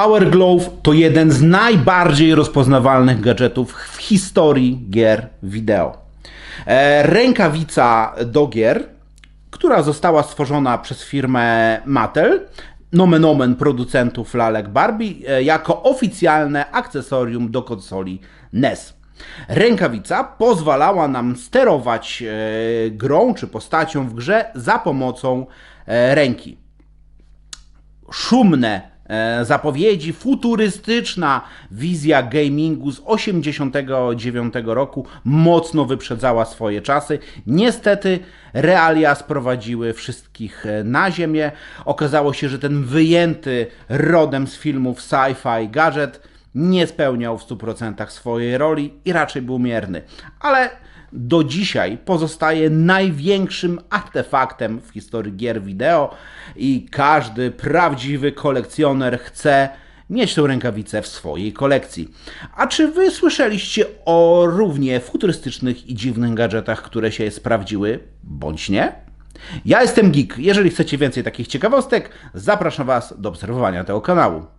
Power Glove to jeden z najbardziej rozpoznawalnych gadżetów w historii gier wideo. E, Rękawica do gier, która została stworzona przez firmę Mattel, nomen omen producentów lalek Barbie, e, jako oficjalne akcesorium do konsoli NES. Rękawica pozwalała nam sterować e, grą czy postacią w grze za pomocą ręki szumne zapowiedzi, futurystyczna wizja gamingu z 89 roku mocno wyprzedzała swoje czasy. Niestety realia sprowadziły wszystkich e, na ziemię. Okazało się, że ten wyjęty rodem z filmów sci-fi gadżet nie spełniał w 100% swojej roli i raczej był mierny. Ale do dzisiaj pozostaje największym artefaktem w historii gier wideo i każdy prawdziwy kolekcjoner chce mieć tę rękawicę w swojej kolekcji. A czy wy słyszeliście o równie futurystycznych i dziwnych gadżetach, które się sprawdziły, bądź nie? Ja jestem Geek. Jeżeli chcecie więcej takich ciekawostek, zapraszam Was do obserwowania tego kanału.